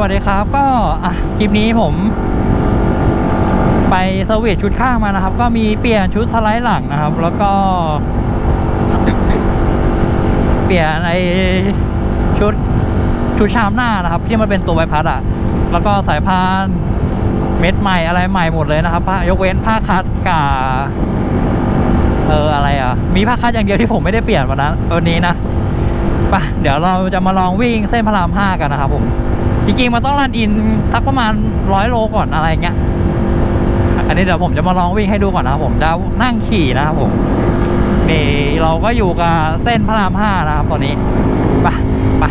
วัสดีครับก็คลิปนี้ผมไปเซอร์วิสชุดข้างมานะครับ ก็มีเปลี่ยนชุดสไลด์หลังนะครับ แล้วก็ เปลี่ยนไอชุดชุดชามหน้านะครับ ที่มันเป็นตัวใบพัดอะแล้วก็สายพานเม็ดใหม่อะไรใหม่หมดเลยนะครับผ้ายกเว้นผ้าคัดกับเอออะไรอะ มีผ้าคัดอย่างเดียวที่ผมไม่ได้เปลี่ยนวันนั้นวันนี้นะปะเดี๋ยวเราจะมาลองวิ่งเส้นพระรามห้ากันนะครับผม จริงๆมันต้องรันอินสักประมาณร้อยโลก่อนอะไรเงี้ยอันนี้เดี๋ยวผมจะมาลองวิ่งให้ดูก่อนนะครับผมจะนั่งขี่นะครับผมนี่เราก็อยู่กับเส้นพระรามห้านะครับตอนนี้ไปไป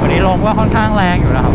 วันนี้ลมก็ค่อนข้างแรงอยู่นะครับ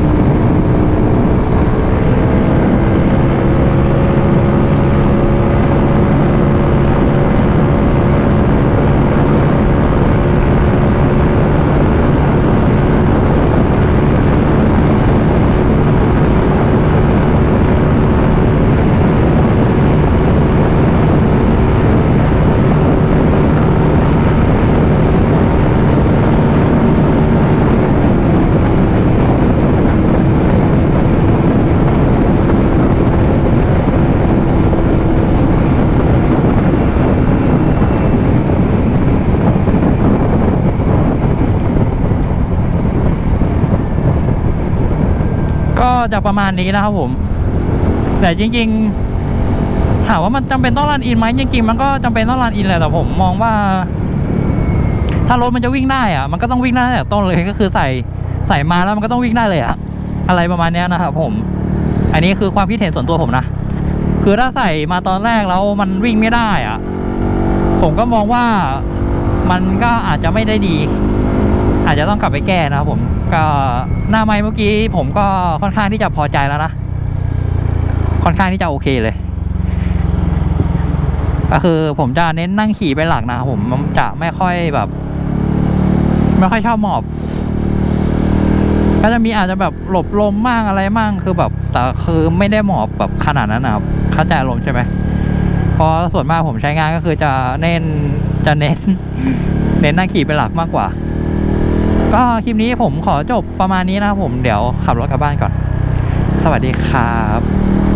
ก็จะประมาณนี้นะครับผม แต่จริง ๆ ถามว่ามันจำเป็นต้องรันอินไหมจริง ๆ มันก็จำเป็นต้องรันอินแหละแต่ผมมองว่า ถ้ารถมันจะวิ่งได้อะมันก็ต้องวิ่งได้ตั้งแต่ต้นเลยก็คือใส่ใส่มาแล้วมันก็ต้องวิ่งได้เลยอะอะไรประมาณนี้นะครับผม อันนี้คือความคิดเห็นส่วนตัวผมนะ คือถ้าใส่มาตอนแรกแล้วมันวิ่งไม่ได้อะผมก็มองว่ามันก็อาจจะไม่ได้ดี อาจจะต้องกลับไปแก้นะครับผมก็หน้าไม้เมื่อกี้ผมก็ค่อนข้างที่จะพอใจแล้วนะ ค่อนข้างที่จะโอเคเลย ก็คือผมจะเน้นนั่งขี่เป็นหลักนะครับผมจะไม่ค่อยแบบ ไม่ค่อยชอบหมอบ ก็จะมีอาจจะแบบหลบลมมั่งอะไรมั่งคือแบบแต่คือไม่ได้หมอบแบบขนาดนั้นนะครับเข้าใจลมใช่ไหมเพราะส่วนมากผมใช้งานก็คือจะเน้นจะเน้น เน้นนั่งขี่เป็นหลักมากกว่า ก็คลิปนี้ผมขอจบประมาณนี้นะครับผมเดี๋ยวขับรถกลับบ้านก่อน สวัสดีครับ